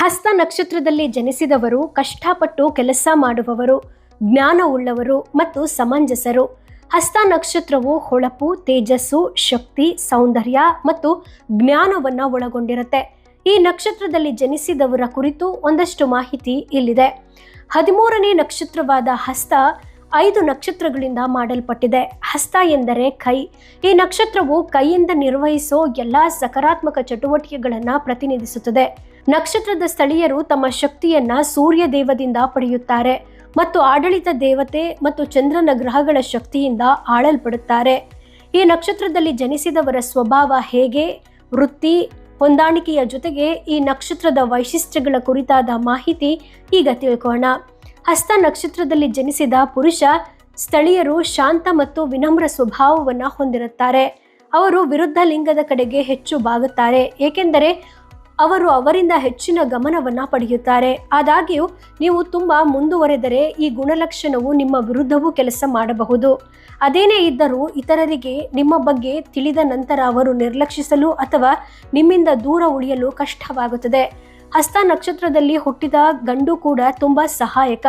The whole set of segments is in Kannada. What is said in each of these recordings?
ಹಸ್ತ ನಕ್ಷತ್ರದಲ್ಲಿ ಜನಿಸಿದವರು, ಕಷ್ಟಪಟ್ಟು ಕೆಲಸ ಮಾಡುವವರು, ಜ್ಞಾನವುಳ್ಳವರು ಮತ್ತು ಸಮಂಜಸರು. ಹಸ್ತ ನಕ್ಷತ್ರವು ಹೊಳಪು, ತೇಜಸ್ಸು, ಶಕ್ತಿ, ಸೌಂದರ್ಯ ಮತ್ತು ಜ್ಞಾನವನ್ನು ಒಳಗೊಂಡಿರುತ್ತೆ. ಈ ನಕ್ಷತ್ರದಲ್ಲಿ ಜನಿಸಿದವರ ಕುರಿತು ಒಂದಷ್ಟು ಮಾಹಿತಿ ಇಲ್ಲಿದೆ. ಹದಿಮೂರನೇ ನಕ್ಷತ್ರವಾದ ಹಸ್ತ ಐದು ನಕ್ಷತ್ರಗಳಿಂದ ಮಾಡಲ್ಪಟ್ಟಿದೆ. ಹಸ್ತ ಎಂದರೆ ಕೈ. ಈ ನಕ್ಷತ್ರವು ಕೈಯಿಂದ ನಿರ್ವಹಿಸೋ ಎಲ್ಲ ಸಕಾರಾತ್ಮಕ ಚಟುವಟಿಕೆಗಳನ್ನು ಪ್ರತಿನಿಧಿಸುತ್ತದೆ. ನಕ್ಷತ್ರದ ಸ್ಥಳೀಯರು ತಮ್ಮ ಶಕ್ತಿಯನ್ನ ಸೂರ್ಯ ದೇವದಿಂದ ಪಡೆಯುತ್ತಾರೆ ಮತ್ತು ಆಡಳಿತ ದೇವತೆ ಮತ್ತು ಚಂದ್ರನ ಗ್ರಹಗಳ ಶಕ್ತಿಯಿಂದ ಆಳಲ್ಪಡುತ್ತಾರೆ. ಈ ನಕ್ಷತ್ರದಲ್ಲಿ ಜನಿಸಿದವರ ಸ್ವಭಾವ ಹೇಗೆ? ವೃತ್ತಿ ಹೊಂದಾಣಿಕೆಯ ಜೊತೆಗೆ ಈ ನಕ್ಷತ್ರದ ವೈಶಿಷ್ಟ್ಯಗಳ ಕುರಿತಾದ ಮಾಹಿತಿ ಈಗ ತಿಳ್ಕೋಣ ಹಸ್ತ ನಕ್ಷತ್ರದಲ್ಲಿ ಜನಿಸಿದ ಪುರುಷ ಸ್ಥಳೀಯರು ಶಾಂತ ಮತ್ತು ವಿನಮ್ರ ಸ್ವಭಾವವನ್ನು ಹೊಂದಿರುತ್ತಾರೆ. ಅವರು ವಿರುದ್ಧ ಲಿಂಗದ ಕಡೆಗೆ ಹೆಚ್ಚು ಬಾಗುತ್ತಾರೆ, ಏಕೆಂದರೆ ಅವರು ಅವರಿಂದ ಹೆಚ್ಚಿನ ಗಮನವನ್ನು ಪಡೆಯುತ್ತಾರೆ. ಆದಾಗ್ಯೂ, ನೀವು ತುಂಬ ಮುಂದುವರೆದರೆ ಈ ಗುಣಲಕ್ಷಣವು ನಿಮ್ಮ ವಿರುದ್ಧವೂ ಕೆಲಸ ಮಾಡಬಹುದು. ಅದೇನೇ ಇದ್ದರೂ ಇತರರಿಗೆ ನಿಮ್ಮ ಬಗ್ಗೆ ತಿಳಿದ ನಂತರ ಅವರು ನಿರ್ಲಕ್ಷಿಸಲು ಅಥವಾ ನಿಮ್ಮಿಂದ ದೂರ ಉಳಿಯಲು ಕಷ್ಟವಾಗುತ್ತದೆ. ಹಸ್ತ ನಕ್ಷತ್ರದಲ್ಲಿ ಹುಟ್ಟಿದ ಗಂಡು ಕೂಡ ತುಂಬ ಸಹಾಯಕ.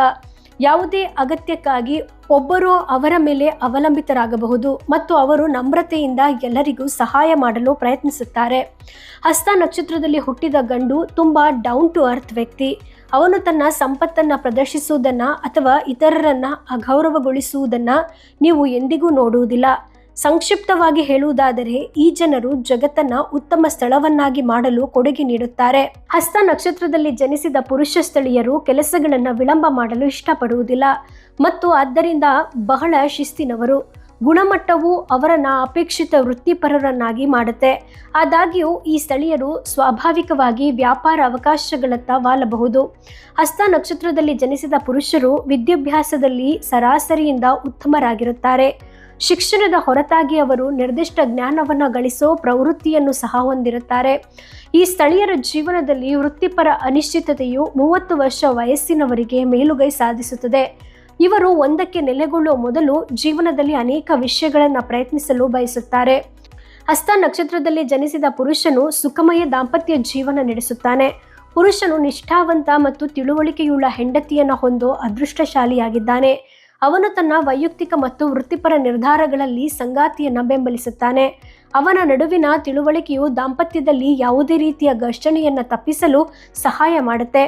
ಯಾವುದೇ ಅಗತ್ಯಕ್ಕಾಗಿ ಒಬ್ಬರು ಅವರ ಮೇಲೆ ಅವಲಂಬಿತರಾಗಬಹುದು ಮತ್ತು ಅವರು ನಮ್ರತೆಯಿಂದ ಎಲ್ಲರಿಗೂ ಸಹಾಯ ಮಾಡಲು ಪ್ರಯತ್ನಿಸುತ್ತಾರೆ. ಹಸ್ತ ನಕ್ಷತ್ರದಲ್ಲಿ ಹುಟ್ಟಿದ ಗಂಡು ತುಂಬ ಡೌನ್ ಟು ಅರ್ತ್ ವ್ಯಕ್ತಿ. ಅವನು ತನ್ನ ಸಂಪತ್ತನ್ನು ಪ್ರದರ್ಶಿಸುವುದನ್ನು ಅಥವಾ ಇತರರನ್ನು ಅಗೌರವಗೊಳಿಸುವುದನ್ನು ನೀವು ಎಂದಿಗೂ ನೋಡುವುದಿಲ್ಲ. ಸಂಕ್ಷಿಪ್ತವಾಗಿ ಹೇಳುವುದಾದರೆ, ಈ ಜನರು ಜಗತ್ತನ್ನ ಉತ್ತಮ ಸ್ಥಳವನ್ನಾಗಿ ಮಾಡಲು ಕೊಡುಗೆ ನೀಡುತ್ತಾರೆ. ಹಸ್ತ ನಕ್ಷತ್ರದಲ್ಲಿ ಜನಿಸಿದ ಪುರುಷ ಸ್ಥಳೀಯರು ಕೆಲಸಗಳನ್ನು ವಿಳಂಬ ಮಾಡಲು ಇಷ್ಟಪಡುವುದಿಲ್ಲ. ಮತ್ತು ಆದ್ದರಿಂದ ಬಹಳ ಶಿಸ್ತಿನವರು. ಗುಣಮಟ್ಟವು ಅವರನ್ನ ಅಪೇಕ್ಷಿತ ವೃತ್ತಿಪರರನ್ನಾಗಿ ಮಾಡುತ್ತೆ. ಆದಾಗ್ಯೂ, ಈ ಸ್ಥಳೀಯರು ಸ್ವಾಭಾವಿಕವಾಗಿ ವ್ಯಾಪಾರ ಅವಕಾಶಗಳತ್ತ ವಾಲಬಹುದು. ಹಸ್ತ ನಕ್ಷತ್ರದಲ್ಲಿ ಜನಿಸಿದ ಪುರುಷರು ವಿದ್ಯಾಭ್ಯಾಸದಲ್ಲಿ ಸರಾಸರಿಯಿಂದ ಉತ್ತಮರಾಗಿರುತ್ತಾರೆ. ಶಿಕ್ಷಣದ ಹೊರತಾಗಿ ಅವರು ನಿರ್ದಿಷ್ಟ ಜ್ಞಾನವನ್ನು ಗಳಿಸೋ ಪ್ರವೃತ್ತಿಯನ್ನು ಸಹ ಹೊಂದಿರುತ್ತಾರೆ. ಈ ಸ್ಥಳೀಯರ ಜೀವನದಲ್ಲಿ ವೃತ್ತಿಪರ ಅನಿಶ್ಚಿತತೆಯು ಮೂವತ್ತು ವರ್ಷ ವಯಸ್ಸಿನವರಿಗೆ ಮೇಲುಗೈ ಸಾಧಿಸುತ್ತದೆ. ಇವರು ಒಂದಕ್ಕೆ ನೆಲೆಗೊಳ್ಳುವ ಮೊದಲು ಜೀವನದಲ್ಲಿ ಅನೇಕ ವಿಷಯಗಳನ್ನು ಪ್ರಯತ್ನಿಸಲು ಬಯಸುತ್ತಾರೆ. ಹಸ್ತ ನಕ್ಷತ್ರದಲ್ಲಿ ಜನಿಸಿದ ಪುರುಷನು ಸುಖಮಯ ದಾಂಪತ್ಯ ಜೀವನ ನಡೆಸುತ್ತಾನೆ. ಪುರುಷನು ನಿಷ್ಠಾವಂತ ಮತ್ತು ತಿಳುವಳಿಕೆಯುಳ್ಳ ಹೆಂಡತಿಯನ್ನು ಹೊಂದೋ ಅದೃಷ್ಟಶಾಲಿಯಾಗಿದ್ದಾನೆ. ಅವನು ತನ್ನ ವೈಯಕ್ತಿಕ ಮತ್ತು ವೃತ್ತಿಪರ ನಿರ್ಧಾರಗಳಲ್ಲಿ ಸಂಗಾತಿಯನ್ನು ಬೆಂಬಲಿಸುತ್ತಾನೆ. ಅವನ ನಡುವಿನ ತಿಳುವಳಿಕೆಯು ದಾಂಪತ್ಯದಲ್ಲಿ ಯಾವುದೇ ರೀತಿಯ ಘರ್ಷಣೆಯನ್ನು ತಪ್ಪಿಸಲು ಸಹಾಯ ಮಾಡುತ್ತೆ.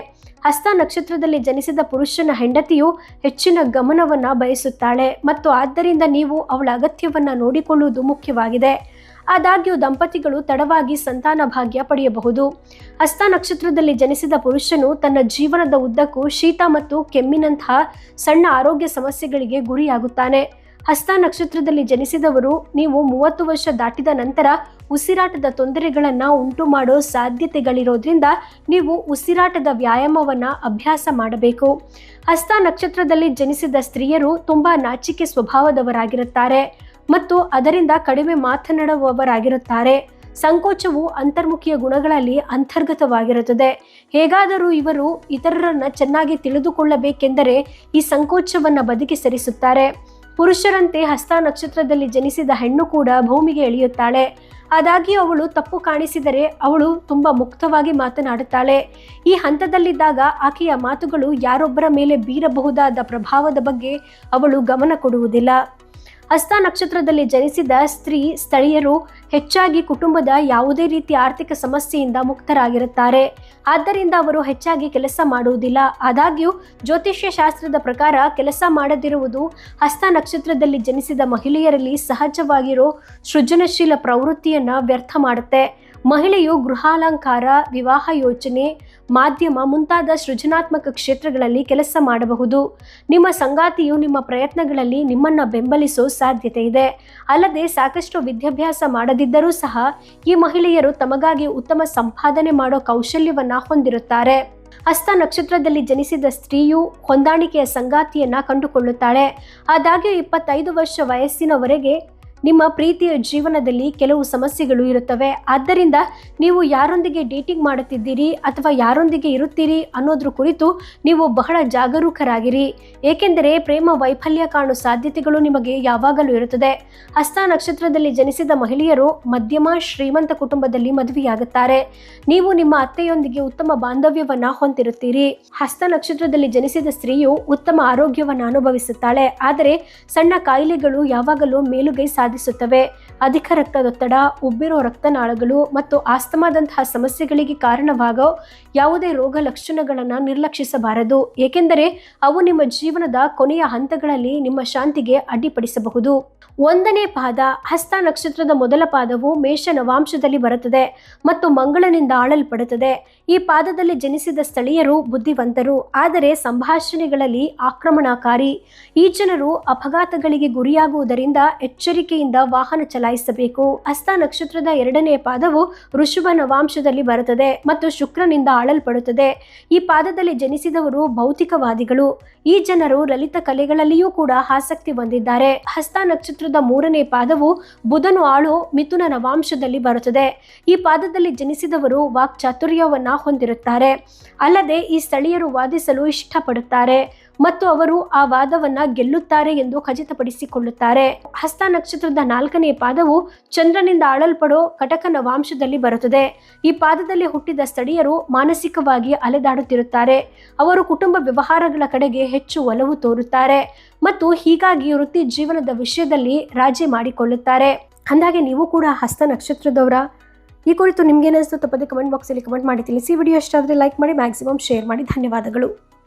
ಹಸ್ತ ನಕ್ಷತ್ರದಲ್ಲಿ ಜನಿಸಿದ ಪುರುಷನ ಹೆಂಡತಿಯು ಹೆಚ್ಚಿನ ಗಮನವನ್ನು ಬಯಸುತ್ತಾಳೆ ಮತ್ತು ಆದ್ದರಿಂದ ನೀವು ಅವಳ ಅಗತ್ಯವನ್ನು ನೋಡಿಕೊಳ್ಳುವುದು ಮುಖ್ಯವಾಗಿದೆ. ಆದಾಗ್ಯೂ ದಂಪತಿಗಳು ತಡವಾಗಿ ಸಂತಾನ ಭಾಗ್ಯ ಪಡೆಯಬಹುದು. ಹಸ್ತ ನಕ್ಷತ್ರದಲ್ಲಿ ಜನಿಸಿದ ಪುರುಷನು ತನ್ನ ಜೀವನದ ಉದ್ದಕ್ಕೂ ಶೀತ ಮತ್ತು ಕೆಮ್ಮಿನಂತಹ ಸಣ್ಣ ಆರೋಗ್ಯ ಸಮಸ್ಯೆಗಳಿಗೆ ಗುರಿಯಾಗುತ್ತಾನೆ. ಹಸ್ತ ನಕ್ಷತ್ರದಲ್ಲಿ ಜನಿಸಿದವರು ನೀವು ಮೂವತ್ತು ವರ್ಷ ದಾಟಿದ ನಂತರ ಉಸಿರಾಟದ ತೊಂದರೆಗಳನ್ನು ಉಂಟು ಮಾಡೋ ಸಾಧ್ಯತೆಗಳಿರೋದ್ರಿಂದ ನೀವು ಉಸಿರಾಟದ ವ್ಯಾಯಾಮವನ್ನು ಅಭ್ಯಾಸ ಮಾಡಬೇಕು. ಹಸ್ತ ನಕ್ಷತ್ರದಲ್ಲಿ ಜನಿಸಿದ ಸ್ತ್ರೀಯರು ತುಂಬ ನಾಚಿಕೆ ಸ್ವಭಾವದವರಾಗಿರುತ್ತಾರೆ. ಮತ್ತು ಅದರಿಂದ ಕಡಿಮೆ ಮಾತನಾಡುವವರಾಗಿರುತ್ತಾರೆ. ಸಂಕೋಚವು ಅಂತರ್ಮುಖಿಯ ಗುಣಗಳಲ್ಲಿ ಅಂತರ್ಗತವಾಗಿರುತ್ತದೆ. ಹೇಗಾದರೂ ಇವರು ಇತರರನ್ನು ಚೆನ್ನಾಗಿ ತಿಳಿದುಕೊಳ್ಳಬೇಕೆಂದರೆ ಈ ಸಂಕೋಚವನ್ನು ಬದುಕಿ ಸರಿಸುತ್ತಾರೆ. ಪುರುಷರಂತೆ ಹಸ್ತ ನಕ್ಷತ್ರದಲ್ಲಿ ಜನಿಸಿದ ಹೆಣ್ಣು ಕೂಡ ಭೂಮಿಗೆ ಇಳಿಯುತ್ತಾಳೆ ಆದಾಗ್ಯೂ ಅವಳು ತಪ್ಪು ಕಾಣಿಸಿದರೆ ಅವಳು ತುಂಬ ಮುಕ್ತವಾಗಿ ಮಾತನಾಡುತ್ತಾಳೆ. ಈ ಹಂತದಲ್ಲಿದ್ದಾಗ ಆಕೆಯ ಮಾತುಗಳು ಯಾರೊಬ್ಬರ ಮೇಲೆ ಬೀರಬಹುದಾದ ಪ್ರಭಾವದ ಬಗ್ಗೆ ಅವಳು ಗಮನ ಕೊಡುವುದಿಲ್ಲ. ಹಸ್ತ ನಕ್ಷತ್ರದಲ್ಲಿ ಜನಿಸಿದ ಸ್ತ್ರೀ, ಸ್ಥಳೀಯರು ಹೆಚ್ಚಾಗಿ ಕುಟುಂಬದ ಯಾವುದೇ ರೀತಿಯ ಆರ್ಥಿಕ ಸಮಸ್ಯೆಯಿಂದ ಮುಕ್ತರಾಗಿರುತ್ತಾರೆ. ಆದ್ದರಿಂದ ಅವರು ಹೆಚ್ಚಾಗಿ ಕೆಲಸ ಮಾಡುವುದಿಲ್ಲ. ಆದಾಗ್ಯೂ, ಜ್ಯೋತಿಷ್ಯ ಶಾಸ್ತ್ರದ ಪ್ರಕಾರ ಕೆಲಸ ಮಾಡದಿರುವುದು ಹಸ್ತ ನಕ್ಷತ್ರದಲ್ಲಿ ಜನಿಸಿದ ಮಹಿಳೆಯರಲ್ಲಿ ಸಹಜವಾಗಿರೋ ಸೃಜನಶೀಲ ಪ್ರವೃತ್ತಿಯನ್ನು ವ್ಯರ್ಥ ಮಾಡುತ್ತೆ. ಮಹಿಳೆಯು ಗೃಹಾಲಂಕಾರ, ವಿವಾಹ ಯೋಚನೆ ಮಾಧ್ಯಮ ಮುಂತಾದ ಸೃಜನಾತ್ಮಕ ಕ್ಷೇತ್ರಗಳಲ್ಲಿ ಕೆಲಸ ಮಾಡಬಹುದು. ನಿಮ್ಮ ಸಂಗಾತಿಯು ನಿಮ್ಮ ಪ್ರಯತ್ನಗಳಲ್ಲಿ ನಿಮ್ಮನ್ನು ಬೆಂಬಲಿಸೋ ಸಾಧ್ಯತೆ ಇದೆ. ಅಲ್ಲದೆ ಸಾಕಷ್ಟು ವಿದ್ಯಾಭ್ಯಾಸ ಮಾಡದಿದ್ದರೂ ಸಹ ಈ ಮಹಿಳೆಯರು ತಮಗಾಗಿ ಉತ್ತಮ ಸಂಪಾದನೆ ಮಾಡೋ ಕೌಶಲ್ಯವನ್ನು ಹೊಂದಿರುತ್ತಾರೆ. ಹಸ್ತ ನಕ್ಷತ್ರದಲ್ಲಿ ಜನಿಸಿದ ಸ್ತ್ರೀಯು ಹೊಂದಾಣಿಕೆಯ ಸಂಗಾತಿಯನ್ನ ಕಂಡುಕೊಳ್ಳುತ್ತಾಳೆ. ಆದಾಗ್ಯೂ ಇಪ್ಪತ್ತೈದು ವರ್ಷ ವಯಸ್ಸಿನವರೆಗೆ ನಿಮ್ಮ ಪ್ರೀತಿಯ ಜೀವನದಲ್ಲಿ ಕೆಲವು ಸಮಸ್ಯೆಗಳು ಇರುತ್ತವೆ. ಆದ್ದರಿಂದ ನೀವು ಯಾರೊಂದಿಗೆ ಡೇಟಿಂಗ್ ಮಾಡುತ್ತಿದ್ದೀರಿ ಅಥವಾ ಯಾರೊಂದಿಗೆ ಇರುತ್ತೀರಿ ಅನ್ನೋದ್ರ ಕುರಿತು ನೀವು ಬಹಳ ಜಾಗರೂಕರಾಗಿರಿ. ಏಕೆಂದರೆ ಪ್ರೇಮ ವೈಫಲ್ಯ ಕಾಣುವ ಸಾಧ್ಯತೆಗಳು ನಿಮಗೆ ಯಾವಾಗಲೂ ಇರುತ್ತದೆ. ಹಸ್ತ ನಕ್ಷತ್ರದಲ್ಲಿ ಜನಿಸಿದ ಮಹಿಳೆಯರು ಮಧ್ಯಮ ಶ್ರೀಮಂತ ಕುಟುಂಬದಲ್ಲಿ ಮದುವೆಯಾಗುತ್ತಾರೆ. ನೀವು ನಿಮ್ಮ ಅತ್ತೆಯೊಂದಿಗೆ ಉತ್ತಮ ಬಾಂಧವ್ಯವನ್ನು ಹೊಂದಿರುತ್ತೀರಿ. ಹಸ್ತ ನಕ್ಷತ್ರದಲ್ಲಿ ಜನಿಸಿದ ಸ್ತ್ರೀಯು ಉತ್ತಮ ಆರೋಗ್ಯವನ್ನು ಅನುಭವಿಸುತ್ತಾಳೆ. ಆದರೆ ಸಣ್ಣ ಕಾಯಿಲೆಗಳು ಯಾವಾಗಲೂ ಮೇಲುಗೈ ಸಾಧಿಸುತ್ತವೆ. ಅಧಿಕ ರಕ್ತದೊತ್ತಡ ಉಬ್ಬಿರೋ ರಕ್ತನಾಳಗಳು ಮತ್ತು ಆಸ್ತಮಾದಂತಹ ಸಮಸ್ಯೆಗಳಿಗೆ ಕಾರಣವಾಗೋ ಯಾವುದೇ ರೋಗ ಲಕ್ಷಣಗಳನ್ನು ನಿರ್ಲಕ್ಷಿಸಬಾರದು. ಏಕೆಂದರೆ ಅವು ನಿಮ್ಮ ಜೀವನದ ಕೊನೆಯ ಹಂತಗಳಲ್ಲಿ ನಿಮ್ಮ ಶಾಂತಿಗೆ ಅಡ್ಡಿಪಡಿಸಬಹುದು. ಒಂದನೇ ಪಾದ, ಹಸ್ತ ನಕ್ಷತ್ರದ ಮೊದಲ ಪಾದವು ಮೇಷ ನವಾಂಶದಲ್ಲಿ ಬರುತ್ತದೆ ಮತ್ತು ಮಂಗಳನಿಂದ ಆಳಲ್ಪಡುತ್ತದೆ. ಈ ಪಾದದಲ್ಲಿ ಜನಿಸಿದ ಸ್ಥಳೀಯರು ಬುದ್ಧಿವಂತರು, ಆದರೆ ಸಂಭಾಷಣೆಗಳಲ್ಲಿ ಆಕ್ರಮಣಕಾರಿ. ಈ ಜನರು ಅಪಘಾತಗಳಿಗೆ ಗುರಿಯಾಗುವುದರಿಂದ ಎಚ್ಚರಿಕೆಯಿಂದ ವಾಹನ ಚಲಾಯಿಸಬೇಕು ಹಸ್ತ ನಕ್ಷತ್ರದ ಎರಡನೇ ಪಾದವು ಋಷಭ ನವಾಂಶದಲ್ಲಿ ಬರುತ್ತದೆ ಮತ್ತು ಶುಕ್ರನಿಂದ ಆಳಲ್ಪಡುತ್ತದೆ. ಈ ಪಾದದಲ್ಲಿ ಜನಿಸಿದವರು ಭೌತಿಕವಾದಿಗಳು. ಈ ಜನರು ಲಲಿತ ಕಲೆಗಳಲ್ಲಿಯೂ ಕೂಡ ಆಸಕ್ತಿ ಹೊಂದಿದ್ದಾರೆ. ಹಸ್ತ ನಕ್ಷತ್ರದ ಮೂರನೇ ಪಾದವು ಬುಧನು ಆಳು ಮಿಥುನ ನವಾಂಶದಲ್ಲಿ ಬರುತ್ತದೆ. ಈ ಪಾದದಲ್ಲಿ ಜನಿಸಿದವರು ವಾಕ್ ಚಾತುರ್ಯವನ್ನ ಹೊಂದಿರುತ್ತಾರೆ. ಅಲ್ಲದೆ ಈ ಸ್ಥಳೀಯರು ವಾದಿಸಲು ಇಷ್ಟಪಡುತ್ತಾರೆ. ಮತ್ತು ಅವರು ಆ ವಾದವನ್ನ ಗೆಲ್ಲುತ್ತಾರೆ ಎಂದು ಖಚಿತಪಡಿಸಿಕೊಳ್ಳುತ್ತಾರೆ. ಹಸ್ತ ನಕ್ಷತ್ರದ ನಾಲ್ಕನೇ ಪಾದವು ಚಂದ್ರನಿಂದ ಆಳಲ್ಪಡೋ ಕಟಕನ ವಾಂಶದಲ್ಲಿ ಬರುತ್ತದೆ. ಈ ಪಾದದಲ್ಲಿ ಹುಟ್ಟಿದ ಸ್ಥಳೀಯರು ಮಾನಸಿಕವಾಗಿ ಅಲೆದಾಡುತ್ತಿರುತ್ತಾರೆ. ಅವರು ಕುಟುಂಬ ವ್ಯವಹಾರಗಳ ಕಡೆಗೆ ಹೆಚ್ಚು ಒಲವು ತೋರುತ್ತಾರೆ ಮತ್ತು ಹೀಗಾಗಿ ವೃತ್ತಿ ಜೀವನದ ವಿಷಯದಲ್ಲಿ ರಾಜಿ ಮಾಡಿಕೊಳ್ಳುತ್ತಾರೆ. ಅಂದಾಗೆ ನೀವು ಕೂಡ ಹಸ್ತ ನಕ್ಷತ್ರದವರ? ಈ ಕುರಿತು ನಿಮ್ಗೇನಿಸ್ತು ತಪ್ಪದೆ ಕಮೆಂಟ್ ಬಾಕ್ಸಲ್ಲಿ ಕಮೆಂಟ್ ಮಾಡಿ ತಿಳಿಸಿ. ವಿಡಿಯೋ ಇಷ್ಟ ಆದರೆ ಲೈಕ್ ಮಾಡಿ ಮ್ಯಾಕ್ಸಿಮಮ್ ಶೇರ್ ಮಾಡಿ. ಧನ್ಯವಾದಗಳು.